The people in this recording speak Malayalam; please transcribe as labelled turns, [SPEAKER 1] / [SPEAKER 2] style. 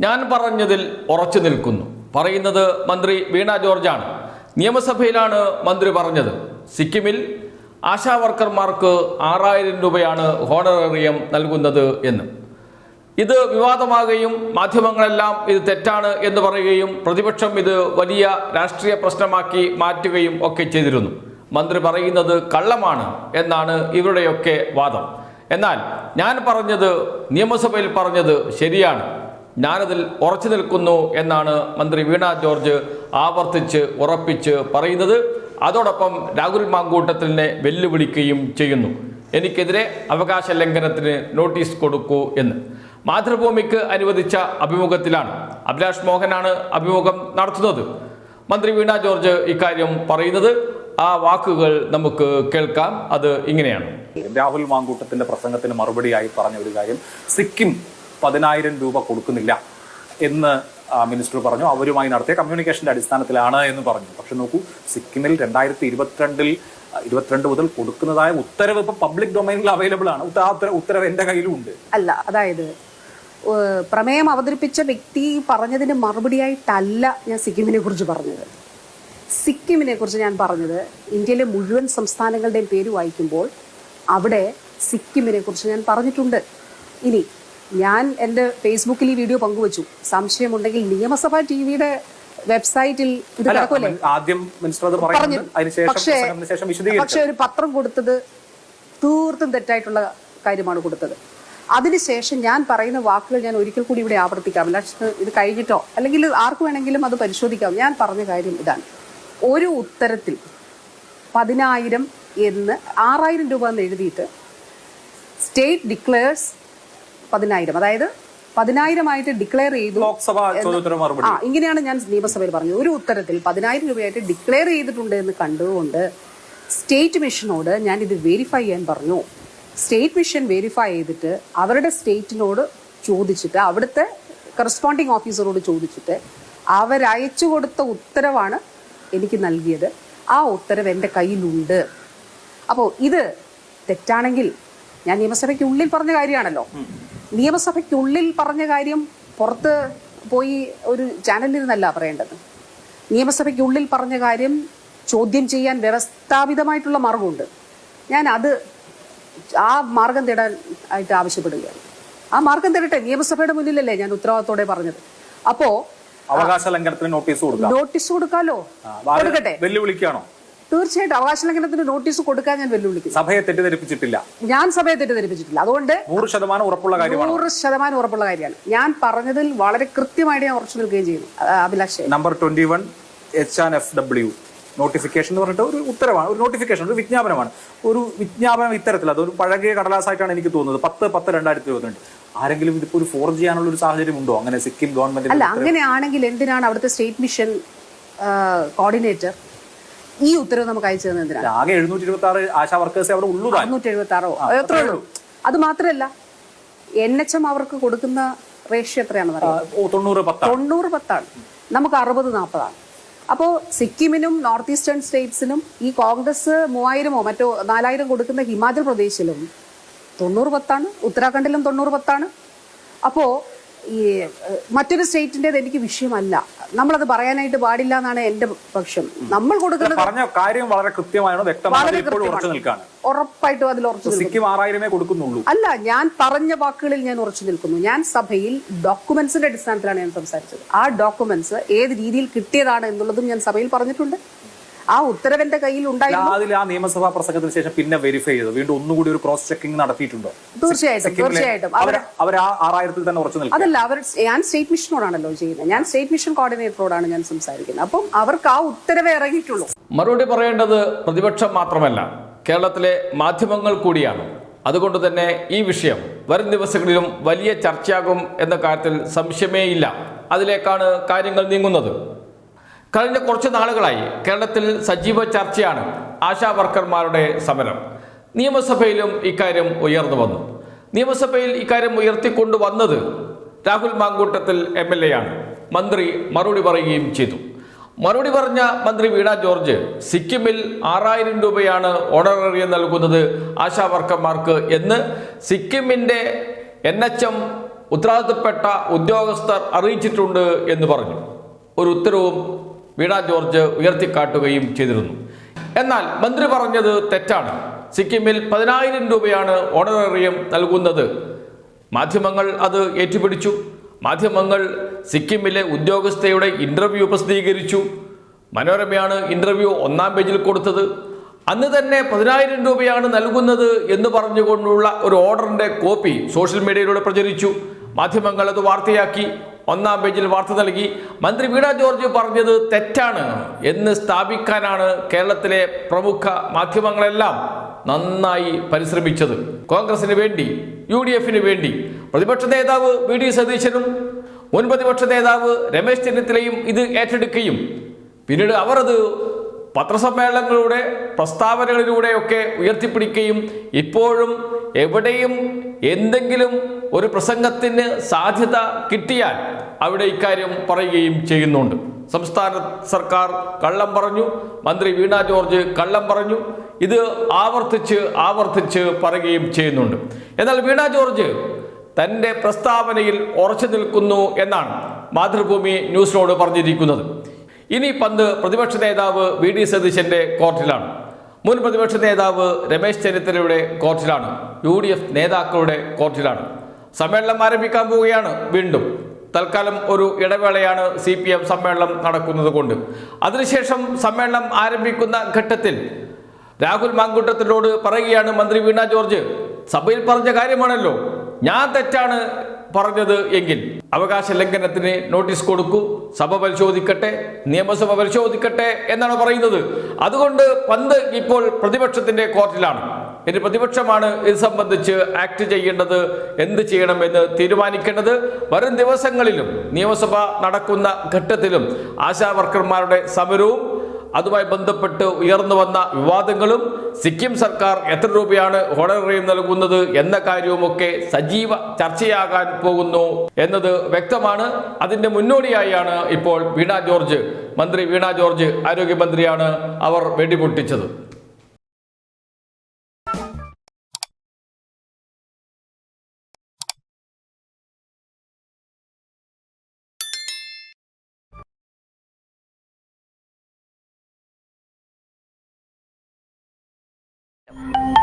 [SPEAKER 1] ഞാൻ പറഞ്ഞതിൽ ഉറച്ചു നിൽക്കുന്നു. പറയുന്നത് മന്ത്രി വീണ ജോർജാണ്. നിയമസഭയിലാണ് മന്ത്രി പറഞ്ഞത്. സിക്കിമിൽ ആശാ വർക്കർമാർക്ക് ആറായിരം രൂപയാണ് ഹോണറേറിയം നൽകുന്നത് എന്ന്. ഇത് വിവാദമാകുകയും മാധ്യമങ്ങളെല്ലാം ഇത് തെറ്റാണ് എന്ന് പറയുകയും പ്രതിപക്ഷം ഇത് വലിയ രാഷ്ട്രീയ പ്രശ്നമാക്കി മാറ്റുകയും ഒക്കെ ചെയ്തിരുന്നു. മന്ത്രി പറയുന്നത് കള്ളമാണ് എന്നാണ് ഇവരുടെയൊക്കെ വാദം. എന്നാൽ ഞാൻ പറഞ്ഞത് നിയമസഭയിൽ പറഞ്ഞത് ശരിയാണ്. ഞാനതിൽ ഉറച്ചു നിൽക്കുന്നു എന്നാണ് മന്ത്രി വീണ ജോർജ് ആവർത്തിച്ച് ഉറപ്പിച്ച് പറയുന്നത്. അതോടൊപ്പം രാഹുൽ മാങ്കൂട്ടത്തിനെ വെല്ലുവിളിക്കുകയും ചെയ്യുന്നു. എനിക്കെതിരെ അവകാശ ലംഘനത്തിന് നോട്ടീസ് കൊടുക്കൂ എന്ന്. മാതൃഭൂമിക്ക് അനുവദിച്ച അഭിമുഖത്തിലാണ് അഭിലാഷ് മോഹനാണ് അഭിമുഖം നടത്തുന്നത്. മന്ത്രി വീണ ജോർജ് ഇക്കാര്യം പറയുന്നത്. ആ വാക്കുകൾ നമുക്ക് കേൾക്കാം. അത് ഇങ്ങനെയാണ്.
[SPEAKER 2] രാഹുൽ മാങ്കൂട്ടത്തിന്റെ പ്രസംഗത്തിന് മറുപടിയായി പറഞ്ഞ ഒരു കാര്യം സിക്കിം പതിനായിരം രൂപ കൊടുക്കുന്നില്ല എന്ന് മിനിസ്റ്റർ പറഞ്ഞു. അവരുമായി നടത്തിയ കമ്മ്യൂണിക്കേഷന്റെ അടിസ്ഥാനത്തിലാണ് എന്ന് പറഞ്ഞു. പക്ഷെ നോക്കൂ സിക്കിമിൽ രണ്ടായിരത്തി ഇരുപത്തിരണ്ടിൽ ഇരുപത്തിരണ്ട് മുതൽ കൊടുക്കുന്നതായ ഉത്തരവ് ഇപ്പൊ പബ്ലിക് ഡൊമൈനിൽ അവൈലബിൾ ആണ്. ഉത്തരവ് എന്റെ കയ്യിലും ഉണ്ട്
[SPEAKER 3] അല്ല അതായത് പ്രമേയം അവതരിപ്പിച്ച വ്യക്തി പറഞ്ഞതിന് മറുപടിയായിട്ടല്ല ഞാൻ സിക്കിമിനെ കുറിച്ച് പറഞ്ഞത്. സിക്കിമിനെ കുറിച്ച് ഞാൻ പറഞ്ഞത് ഇന്ത്യയിലെ മുഴുവൻ സംസ്ഥാനങ്ങളുടെയും പേര് വായിക്കുമ്പോൾ അവിടെ സിക്കിമിനെ കുറിച്ച് ഞാൻ പറഞ്ഞിട്ടുണ്ട്. ഇനി ഞാൻ എന്റെ ഫേസ്ബുക്കിൽ ഈ വീഡിയോ പങ്കുവച്ചു. സംശയമുണ്ടെങ്കിൽ നിയമസഭാ ടി വിയുടെ വെബ്സൈറ്റിൽ ഇത്
[SPEAKER 2] ആദ്യം
[SPEAKER 3] പറഞ്ഞു പക്ഷേ പക്ഷേ ഒരു പത്രം കൊടുത്തത് തീർത്തും തെറ്റായിട്ടുള്ള കാര്യമാണ് കൊടുത്തത്. അതിനുശേഷം ഞാൻ പറയുന്ന വാക്കുകൾ ഞാൻ ഒരിക്കൽ കൂടി ഇവിടെ ആവർത്തിക്കാം. ഇത് കഴിഞ്ഞിട്ടോ? അല്ലെങ്കിൽ ആർക്ക് വേണമെങ്കിലും അത് പരിശോധിക്കാം. ഞാൻ പറഞ്ഞ കാര്യം ഇതാണ്. ഒരു ഉത്തരത്തിൽ പതിനായിരം എന്ന് ആറായിരം രൂപ എന്ന് എഴുതിയിട്ട് സ്റ്റേറ്റ് ഡിക്ലെയർസ് പതിനായിരം. അതായത് പതിനായിരമായിട്ട് ഡിക്ലെയർ ചെയ്തു
[SPEAKER 2] ലോക്സഭ
[SPEAKER 3] ആ ഇങ്ങനെയാണ് ഞാൻ നിയമസഭയിൽ പറഞ്ഞത്. ഒരു ഉത്തരത്തിൽ പതിനായിരം രൂപയായിട്ട് ഡിക്ലെയർ ചെയ്തിട്ടുണ്ട് എന്ന് കണ്ടുകൊണ്ട് സ്റ്റേറ്റ് മിഷനോട് ഞാൻ ഇത് വെരിഫൈ ചെയ്യാൻ പറഞ്ഞു. സ്റ്റേറ്റ് മിഷൻ വെരിഫൈ ചെയ്തിട്ട് അവരുടെ സ്റ്റേറ്റിനോട് ചോദിച്ചിട്ട് അവിടുത്തെ കറസ്പോണ്ടിങ് ഓഫീസറോട് ചോദിച്ചിട്ട് അവരയച്ചു കൊടുത്ത ഉത്തരവാണ് എനിക്ക് നൽകിയത്. ആ ഉത്തരവ് എന്റെ കയ്യിലുണ്ട്. അപ്പോൾ ഇത് തെറ്റാണെങ്കിൽ ഞാൻ നിയമസഭയ്ക്ക് ഉള്ളിൽ പറഞ്ഞ കാര്യമാണല്ലോ. നിയമസഭയ്ക്കുള്ളിൽ പറഞ്ഞ കാര്യം പുറത്ത് പോയി ഒരു ചാനലിരുന്നല്ല പറയേണ്ടത്. നിയമസഭയ്ക്കുള്ളിൽ പറഞ്ഞ കാര്യം ചോദ്യം ചെയ്യാൻ വ്യവസ്ഥാപിതമായിട്ടുള്ള മാർഗമുണ്ട്. ഞാൻ അത് ആ മാർഗം തേടാൻ ആയിട്ട് ആവശ്യപ്പെടുകയാണ്. ആ മാർഗം തേടട്ടെ നിയമസഭയുടെ മുന്നിലല്ലേ ഞാൻ ഉത്തരവാദിത്തോടെ പറഞ്ഞത്. അപ്പോ
[SPEAKER 2] അവകാശ ലംഘനത്തിന് നോട്ടീസ് കൊടുക്കാം.
[SPEAKER 3] നോട്ടീസ് കൊടുക്കാലോ? കൊടുക്കട്ടെ?
[SPEAKER 2] വെല്ലുവിളിക്കുകയാണോ?
[SPEAKER 3] തീർച്ചയായിട്ടും അവകാശ ലംഘനത്തിന്റെ നോട്ടീസ് കൊടുക്കാൻ ഞാൻ വെല്ലുവിളിക്കും
[SPEAKER 2] സഭയെ തെറ്റിദ്ധരിപ്പിച്ചിട്ടില്ല.
[SPEAKER 3] ഞാൻ സഭയെ തെറ്റിദ്ധരിപ്പിച്ചിട്ടില്ല. അതുകൊണ്ട്
[SPEAKER 2] നൂറ് ശതമാനം ഉറപ്പുള്ള കാര്യമാണ്.
[SPEAKER 3] നൂറ് ശതമാനം ഉറപ്പുള്ള കാര്യമാണ്. ഞാൻ പറഞ്ഞതിൽ വളരെ കൃത്യമായിട്ട് ഞാൻ ഉറച്ചു നിൽക്കുകയും ചെയ്യുന്നു. Abhilash.
[SPEAKER 2] Number twenty one H and F W notification എന്ന് പറഞ്ഞിട്ട് ഒരു ഉത്തരവാണ്. ഒരു നോട്ടിഫിക്കേഷൻ ഒരു വിജ്ഞാപനമാണ്. ഒരു വിജ്ഞാപനം ഇത്തരത്തിൽ അതൊരു പഴകിയ കടലാസായിട്ടാണ് എനിക്ക് തോന്നുന്നത്. പത്ത് പത്ത് രണ്ടായിരത്തി ഇരുപത്തിരണ്ട്. ആരെങ്കിലും ഇതിപ്പോ ഒരു ഫോർ ചെയ്യാനുള്ള ഒരു സാഹചര്യം ഉണ്ടോ? അങ്ങനെ സിക്കിം ഗവൺമെന്റ്
[SPEAKER 3] അല്ല അങ്ങനെയാണെങ്കിൽ എന്തിനാണ് അവിടുത്തെ സ്റ്റേറ്റ് മിഷൻ കോർഡിനേറ്റർ ഈ ഉത്തരവ് നമുക്ക് അയച്ചു തന്നെ
[SPEAKER 2] ആകെ എഴുന്നൂറ്റി ഇരുപത്തി ആറ് ആശാ വർക്കേഴ്സ് അവിടെ ഉള്ളൂ താൻ.
[SPEAKER 3] അറുന്നൂറ്റി എഴുപത്തി ആറോ എത്ര ഉള്ളൂ. അത് മാത്രമല്ല എൻ എച്ച് എം അവർക്ക് കൊടുക്കുന്ന റേഷ്യോ
[SPEAKER 2] എത്രയാണ് തൊണ്ണൂറ് പത്താണ്.
[SPEAKER 3] നമുക്ക് അറുപത് നാൽപ്പതാണ് അപ്പോൾ സിക്കിമിനും നോർത്ത് ഈസ്റ്റേൺ സ്റ്റേറ്റ്സിനും ഈ കോൺഗ്രസ് മൂവായിരമോ മറ്റോ നാലായിരം കൊടുക്കുന്ന ഹിമാചൽ പ്രദേശിലും തൊണ്ണൂറ് പത്താണ്. ഉത്തരാഖണ്ഡിലും തൊണ്ണൂറ് പത്താണ്. അപ്പോൾ ഈ മറ്റൊരു സ്റ്റേറ്റിന്റെത് എനിക്ക് വിഷയമല്ല. നമ്മളത് പറയാനായിട്ട് പാടില്ല എന്നാണ് എന്റെ പക്ഷം. നമ്മൾ കൊടുക്കുന്നത്
[SPEAKER 2] പറഞ്ഞ കാര്യം വളരെ കൃത്യമായാണ് വ്യക്തമാണ്
[SPEAKER 3] ഉറപ്പായിട്ടും അതിൽ ഉറച്ചു
[SPEAKER 2] സിക്കിം ആറായിരമേ കൊടുക്കുന്നുള്ളൂ.
[SPEAKER 3] അല്ല ഞാൻ പറഞ്ഞ വാക്കുകളിൽ ഞാൻ ഉറച്ചു നിൽക്കുന്നു. ഞാൻ സഭയിൽ ഡോക്യുമെന്റ്സിന്റെ അടിസ്ഥാനത്തിലാണ് ഞാൻ സംസാരിച്ചത്. ആ ഡോക്യുമെന്റ്സ് ഏത് രീതിയിൽ കിട്ടിയതാണ് എന്നുള്ളതും ഞാൻ സഭയിൽ പറഞ്ഞിട്ടുണ്ട്. ആ ഉത്തരവിന്റെ കയ്യിൽ ഉണ്ടായിരുന്നു.
[SPEAKER 2] അതിൽ ആ നിയമസഭാ പ്രസംഗത്തിന് ശേഷം പിന്നെ വെരിഫൈ ചെയ്തു. വീണ്ടും ഒന്നുകൂടി ഒരു ക്രോസ് ചെക്കിംഗ് നടത്തിയിട്ടുണ്ടോ?
[SPEAKER 3] തീർച്ചയായിട്ടും
[SPEAKER 2] അവർ അവർ ആ ആറായിരത്തിൽ തന്നെ ഉറച്ചു നിൽക്കും
[SPEAKER 3] അതല്ല അവർ ഞാൻ സ്റ്റേറ്റ് മിഷനോടാണല്ലോ ചെയ്യുന്നത്. ഞാൻ സ്റ്റേറ്റ് മിഷൻ കോർഡിനേറ്ററോടാണ് ഞാൻ സംസാരിക്കുന്നത്. അപ്പം അവർക്ക് ആ ഉത്തരവ് ഇറങ്ങിയിട്ടുള്ളൂ.
[SPEAKER 1] മറുപടി പറയേണ്ടത് പ്രതിപക്ഷം മാത്രമല്ല കേരളത്തിലെ മാധ്യമങ്ങൾ കൂടിയാണ്. അതുകൊണ്ട് തന്നെ ഈ വിഷയം വരും ദിവസങ്ങളിലും വലിയ ചർച്ചയാകും എന്ന കാര്യത്തിൽ സംശയമേയില്ല അതിലേക്കാണ് കാര്യങ്ങൾ നീങ്ങുന്നത്. കഴിഞ്ഞ കുറച്ച് നാളുകളായി കേരളത്തിൽ സജീവ ചർച്ചയാണ് ആശാ വർക്കർമാരുടെ സമരം. നിയമസഭയിലും ഇക്കാര്യം ഉയർന്നു വന്നു. നിയമസഭയിൽ ഇക്കാര്യം ഉയർത്തിക്കൊണ്ടുവന്നത് Rahul Mamkootathil M L A ആണ് മന്ത്രി മറുപടി പറയുകയും ചെയ്തു. മറുപടി പറഞ്ഞ മന്ത്രി വീണ ജോർജ് സിക്കിമിൽ ആറായിരം രൂപയാണ് ഓണറേറിയം നൽകുന്നത് ആശാ വർക്കർമാർക്ക് എന്ന് സിക്കിമിന്റെ എൻ എച്ച് എം ഉത്തരവാദിത്തപ്പെട്ട ഉദ്യോഗസ്ഥർ അറിയിച്ചിട്ടുണ്ട് എന്ന് പറഞ്ഞു. ഒരു ഉത്തരവും വീണ ജോർജ് ഉയർത്തിക്കാട്ടുകയും ചെയ്തിരുന്നു. എന്നാൽ മന്ത്രി പറഞ്ഞത് തെറ്റാണ്. സിക്കിമിൽ പതിനായിരം രൂപയാണ് ഓണറേറിയം നൽകുന്നത്. മാധ്യമങ്ങൾ അത് ഏറ്റുപിടിച്ചു. മാധ്യമങ്ങൾ സിക്കിമിലെ ഉദ്യോഗസ്ഥയുടെ ഇന്റർവ്യൂ പ്രസിദ്ധീകരിച്ചു. മനോരമയാണ് ഇന്റർവ്യൂ ഒന്നാം പേജിൽ കൊടുത്തത്. അന്ന് തന്നെ പതിനായിരം രൂപയാണ് നൽകുന്നത് എന്ന് പറഞ്ഞുകൊണ്ടുള്ള ഒരു ഓർഡറിന്റെ കോപ്പി സോഷ്യൽ മീഡിയയിലൂടെ പ്രചരിച്ചു. മാധ്യമങ്ങൾ അത് വാർത്തയാക്കി. ഒന്നാം പേജിൽ വാർത്ത നൽകി. മന്ത്രി വീണ ജോർജ് പറഞ്ഞത് തെറ്റാണ് എന്ന് സ്ഥാപിക്കാനാണ് കേരളത്തിലെ പ്രമുഖ മാധ്യമങ്ങളെല്ലാം നന്നായി പരിശ്രമിച്ചത്. കോൺഗ്രസിന് വേണ്ടി യു ഡി എഫിന് വേണ്ടി. പ്രതിപക്ഷ നേതാവ് വി ഡി സതീശനും മുൻ പ്രതിപക്ഷ നേതാവ് രമേശ് ചെന്നിത്തലയും ഇത് ഏറ്റെടുക്കുകയും. പിന്നീട് അവർ അത് പത്രസമ്മേളനങ്ങളിലൂടെ പ്രസ്താവനകളിലൂടെയൊക്കെ ഉയർത്തിപ്പിടിക്കുകയും ഇപ്പോഴും എവിടെയും എന്തെങ്കിലും ഒരു പ്രസംഗത്തിന് സാധ്യത കിട്ടിയാൽ അവിടെ ഇക്കാര്യം പറയുകയും ചെയ്യുന്നുണ്ട്. സംസ്ഥാന സർക്കാർ കള്ളം പറഞ്ഞു മന്ത്രി വീണ ജോർജ് കള്ളം പറഞ്ഞു ഇത് ആവർത്തിച്ച് ആവർത്തിച്ച് പറയുകയും ചെയ്യുന്നുണ്ട്. എന്നാൽ വീണ ജോർജ് തന്റെ പ്രസ്താവനയിൽ ഉറച്ചു നിൽക്കുന്നു എന്നാണ് മാതൃഭൂമി ന്യൂസിനോട് പറഞ്ഞിരിക്കുന്നത്. ഇനി പന്ത് പ്രതിപക്ഷ നേതാവ് വി ഡി സതീശന്റെ കോർട്ടിലാണ്. മുൻ പ്രതിപക്ഷ നേതാവ് രമേശ് ചെന്നിത്തലയുടെ കോർട്ടിലാണ്. യു ഡി എഫ് നേതാക്കളുടെ കോർട്ടിലാണ്. സമ്മേളനം ആരംഭിക്കാൻ പോവുകയാണ് വീണ്ടും. തൽക്കാലം ഒരു ഇടവേളയാണ് സി പി എം സമ്മേളനം നടക്കുന്നത് കൊണ്ട്. അതിനുശേഷം സമ്മേളനം ആരംഭിക്കുന്ന ഘട്ടത്തിൽ രാഹുൽ മാങ്കൂട്ടത്തിനോട് പറയുകയാണ് മന്ത്രി വീണ ജോർജ് സഭയിൽ പറഞ്ഞ കാര്യമാണല്ലോ. ഞാൻ തെറ്റാണ് പറഞ്ഞത് എങ്കിൽ അവകാശ ലംഘനത്തിന് നോട്ടീസ് കൊടുക്കൂ സഭ പരിശോധിക്കട്ടെ നിയമസഭ പരിശോധിക്കട്ടെ എന്നാണ് പറയുന്നത്. അതുകൊണ്ട് പന്ത് ഇപ്പോൾ പ്രതിപക്ഷത്തിന്റെ കോർട്ടിലാണ്. ഇനി പ്രതിപക്ഷമാണ് ഇത് സംബന്ധിച്ച് ആക്ട് ചെയ്യേണ്ടത് എന്ത് ചെയ്യണമെന്ന് തീരുമാനിക്കേണ്ടത് വരും ദിവസങ്ങളിലും നിയമസഭ നടക്കുന്ന ഘട്ടത്തിലും ആശാ വർക്കർമാരുടെ സമരവും അതുമായി ബന്ധപ്പെട്ട് ഉയർന്നു വന്ന വിവാദങ്ങളും സിക്കിം സർക്കാർ എത്ര രൂപയാണ് ഹോണറേറിയം നൽകുന്നത് എന്ന കാര്യവുമൊക്കെ സജീവ ചർച്ചയാകാൻ പോകുന്നു എന്നത് വ്യക്തമാണ്. അതിന്റെ മുന്നോടിയായാണ് ഇപ്പോൾ വീണ ജോർജ് മന്ത്രി വീണ ജോർജ് ആരോഗ്യമന്ത്രിയാണ് അവർ വെടിപൊട്ടിച്ചത്. you.